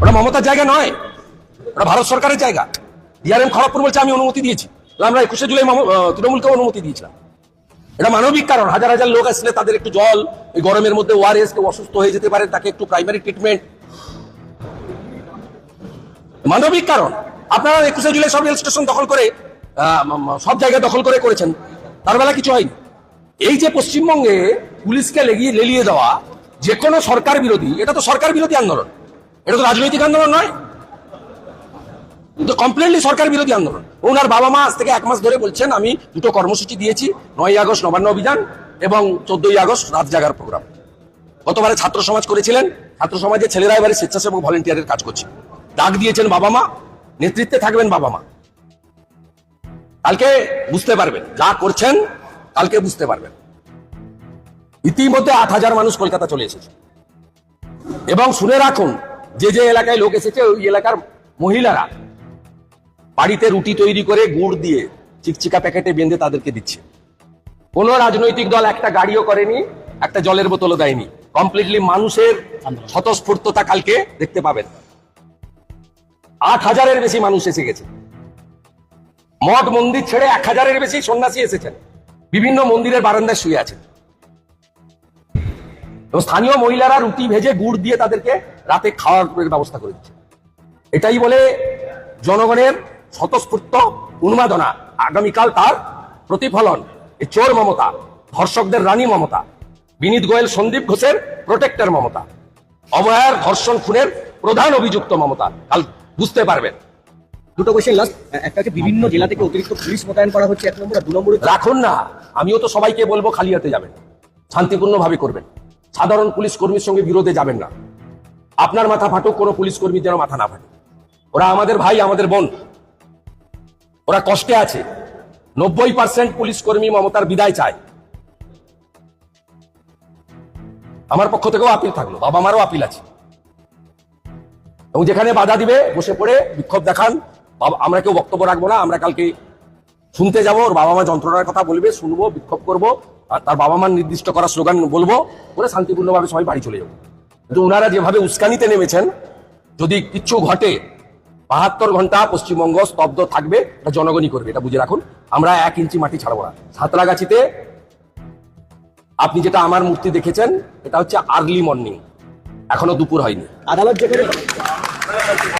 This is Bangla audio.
ওটা মমতার জায়গা নয়। ওটা ভারত সরকারের জায়গা। ডিআরএম খড়গপুর বলছে, আমি অনুমতি দিয়েছি। আমরা একুশে জুলাই তৃণমূলকে অনুমতি দিয়েছিলাম। এটা মানবিক কারণ। হাজার হাজার লোক আসলে তাদের একটু জল, এই গরমের মধ্যে ওআরএস কেউ অসুস্থ হয়ে যেতে পারে, তাকে একটু প্রাইমারি ট্রিটমেন্ট মানবিক কারণ। আপনারা একুশে জুলাই সব রেল স্টেশন দখল করে সব জায়গা দখল করে করেছেন। তার বেলা কিছু হয়নি। এই যে পশ্চিমবঙ্গে পুলিশকে লেগিয়ে, লেলিয়ে দেওয়া যে কোনো সরকার বিরোধী, এটা তো সরকার বিরোধী আন্দোলন। এটা তো রাজনৈতিক আন্দোলন নয়। কিন্তু কমপ্লিটলি সরকার বিরোধী আন্দোলন। ওনার বাবা মা আজ থেকে এক মাস ধরে বলছেন, আমি দুটো কর্মসূচি দিয়েছি নয় আগস্ট নবান্ন অভিযান এবং চোদ্দই আগস্ট রাত জাগার প্রোগ্রাম গতবারে ছাত্র সমাজ করেছিলেন। ছাত্র সমাজের ছেলেরা এবারে স্বেচ্ছাসেবক ভলেন্টিয়ারের কাজ করছে। ডাক দিয়েছেন বাবা মা, নেতৃত্বে থাকবেন বাবা মা। কালকে বুঝতে পারবেন, যা করছেন কালকে বুঝতে পারবেন। ইতিমধ্যে আট হাজার মানুষ কলকাতা চলে এসেছে। এবং শুনে রাখুন যে যে এলাকায় লোক এসেছে, ওই এলাকার মহিলারা বাড়িতে রুটি তৈরি করে গুড় দিয়ে চিকচিকা প্যাকেটে বেঁধে তাদেরকে দিচ্ছে। কোন রাজনৈতিক দল একটা গাড়িও করেনি, একটা জলের বোতলও দেয়নি। কমপ্লিটলি মানুষের স্বতঃস্ফূর্ততা কালকে দেখতে পাবেন। আট হাজারের বেশি মানুষ এসে গেছে। মঠ মন্দির ছেড়ে এক হাজারের বেশি সন্ন্যাসী এসেছেন। বিভিন্ন মন্দিরের বারান্দায় শুয়ে আছেন। এবং স্থানীয় মহিলারা রুটি ভেজে গুড় দিয়ে তাদেরকে রাতে খাওয়ার ব্যবস্থা করে দিচ্ছে। এটাই বলে জনগণের স্বতঃস্ফূর্ত উন্মাদনা। আগামীকাল তার প্রতিফলন। এই চোর মমতা ধর্ষকদের রানী মমতা বিনীত গোয়েল সন্দীপ ঘোষের প্রোটেক্টর মমতা অভয়ার ধর্ষণ খুনের প্রধান অভিযুক্ত মমতা। কাল বুঝতে পারবেন। দুটো কোয়েশ্চেন লাস্ট একটা হচ্ছে বিভিন্ন জেলা থেকে অতিরিক্ত পুলিশ মোতায়েন করা হচ্ছে এক নম্বর দু নম্বরে রাখুন না আমিও তো সবাইকে বলব খালি হাতে যাবেন। শান্তিপূর্ণভাবে করবেন। সাধারণ পুলিশ কর্মীর সঙ্গে বিরোধে যাবেন না। আপনার মাথা ফাটুক, কোনো পুলিশ কর্মীর যেন মাথা না ফাটে ওরা আমাদের ভাই, আমাদের বোন। ওরা কষ্টে আছে। নব্বই পার্সেন্ট পুলিশ কর্মী মমতার বিদায় চায়। আমার পক্ষ থেকেও আপিল থাকল, বাবা মারও আপিল আছে। এবং যেখানে বাধা দিবে, বসে পড়ে বিক্ষোভ দেখান। আমরা কেউ বক্তব্য রাখব না, আমরা কালকে শুনতে যাব, ওর বাবা মা যন্ত্রণার কথা বলবে, শুনব, বিক্ষোভ করব। আর তার বাবা মার নির্দিষ্ট করা স্লোগান বলব করে শান্তিপূর্ণভাবে সবাই বাড়ি চলে যাব। কিন্তু ওনারা যেভাবে উস্কানিতে নেমেছেন, যদি কিচ্ছু ঘটে, বাহাত্তর ঘণ্টা পশ্চিমবঙ্গ স্তব্ধ থাকবে, এটা জনগণই করবে, এটা বুঝে রাখুন। আমরা এক ইঞ্চি মাটি ছাড়বো না। সাঁতরাগাছিতে আপনি যেটা আমার মূর্তি দেখেছেন, এটা হচ্ছে আর্লি মর্নিং। এখনও দুপুর হয়নি। আদালত যেখানে